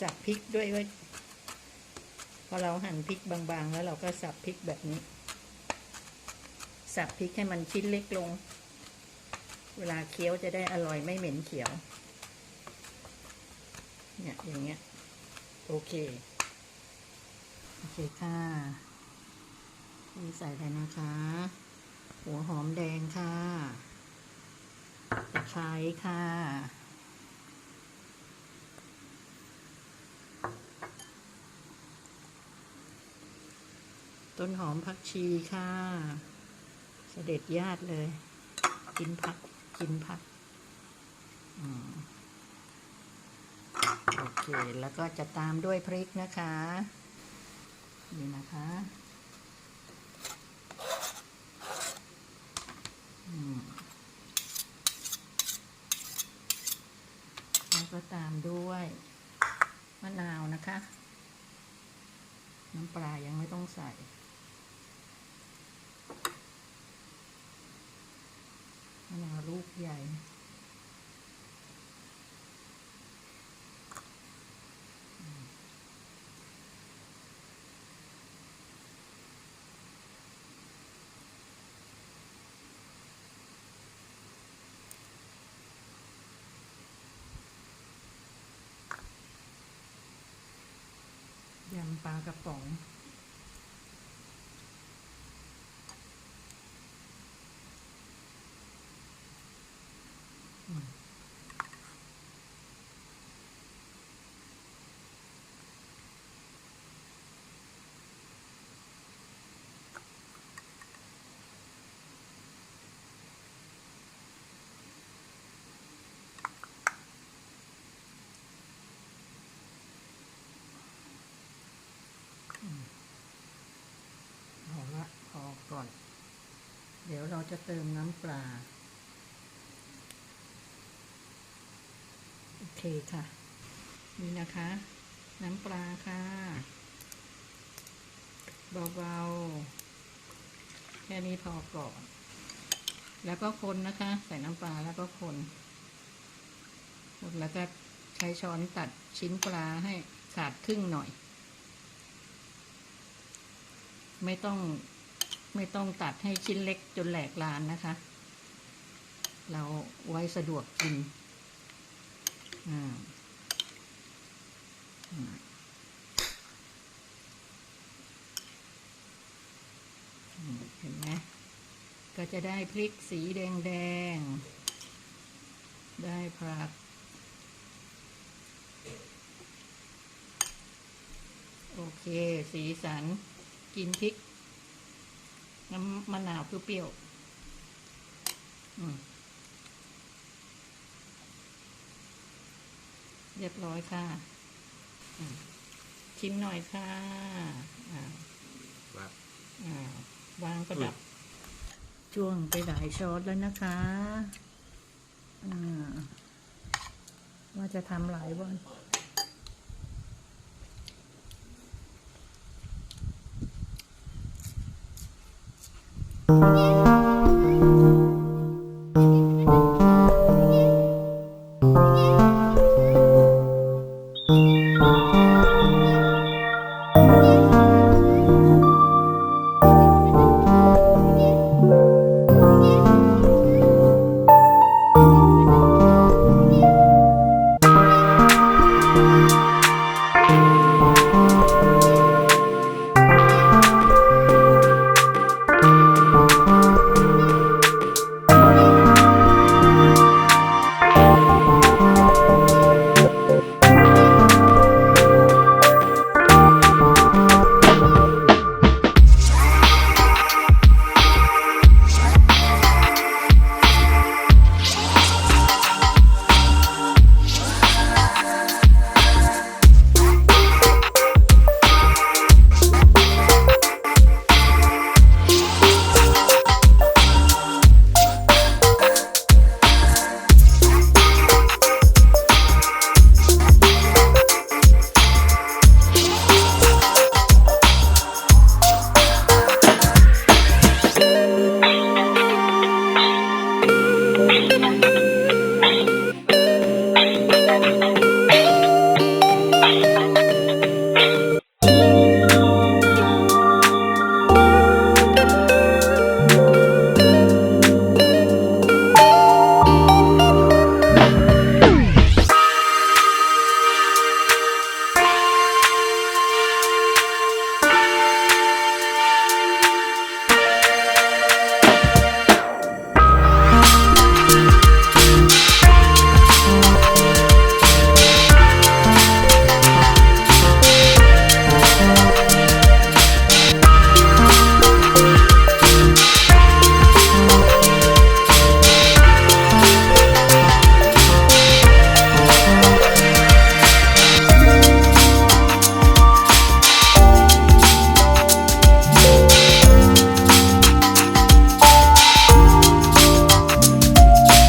สับพริกด้วยเว้ยพอเราหั่นพริกบางๆ แล้วเราก็สับพริกแบบนี้ สับพริกให้มันชิ้นเล็กลง เวลาเคี้ยวจะได้อร่อยไม่เหม็นเขียว เนี่ยอย่างเงี้ย โอเค โอเคค่ะนี่ใส่ไปนะคะ หัวหอมแดงค่ะตะไคร้ค่ะ ต้นหอมผักชีค่ะ เสด็จญาติเลย กินผัก กินผักอโอเค แล้วก็จะตามด้วยพริกนะคะ นี่นะคะแล้วก็ตามด้วยมะนาวนะคะ น้ำปลายังไม่ต้องใส่ มะนาวลูก ใหญ่ ยำปลากระป๋อง พอละพอ ก่อน เดี๋ยวเราจะเติมน้ำปลา โอเคค่ะ นี่นะคะ น้ำปลาค่ะ เบาๆ แค่นี้พอก่อน แล้วก็คนนะคะ ใส่น้ำปลาแล้วก็คนแล้วก็ใช้ช้อนตัดชิ้นปลาให้ขาดครึ่งหน่อย ไม่ต้อง ไม่ต้องตัดให้ชิ้นเล็กจนแหลกลานนะคะ เราไว้สะดวกกินเห็นไหมก็จะได้พริกสีแดงแดง ได้ผัก โอเค สีสันกินพริก น้ำมะนาวเปรี้ยวๆอืมเรียบร้อยค่ะอืมชิมหน่อยค่ะอ่าว่าอ่าวางประดับช่วงไปหลายช้อนแล้วนะคะอ่าว่าจะทำหลายวัน